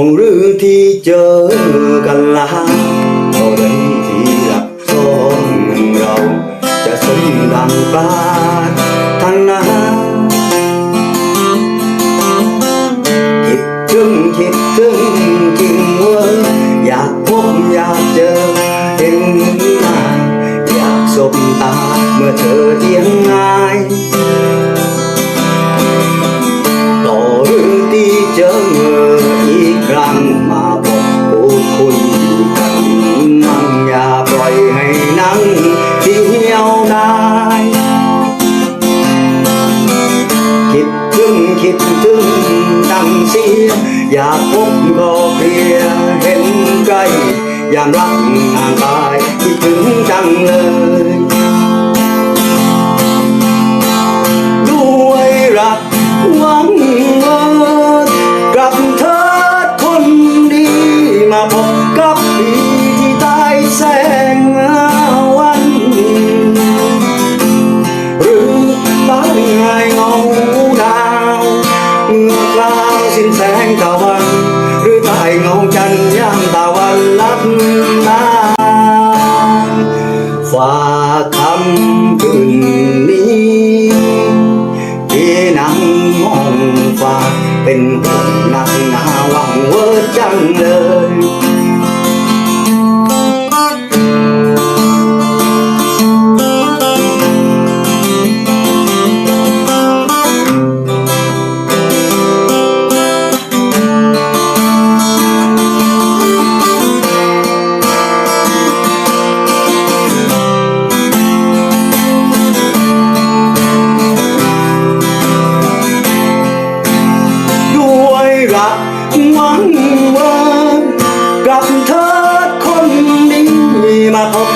ต่อหรือที่เจอกันลาต่อใดที่รักสองเรา จะสมดังปรารถนาคิดถึงคิดถึงจริงเว้ยอยากพบอยากเจอเห็นหน้าอยากสบตาเมื่อเธอเอียง ดังเสีย อยากพบก็เพลียเห็นใกล้ยามรักห่างกายคิดถึงจังเลยด้วยรักหวัง วันลับตาฝากคำคืนนี้ที่นั่งมองฟ้าเป็นห่วงหนักหนาหวังเวอร์จังเลย วังว่ากับเธอคนนี้มาพบ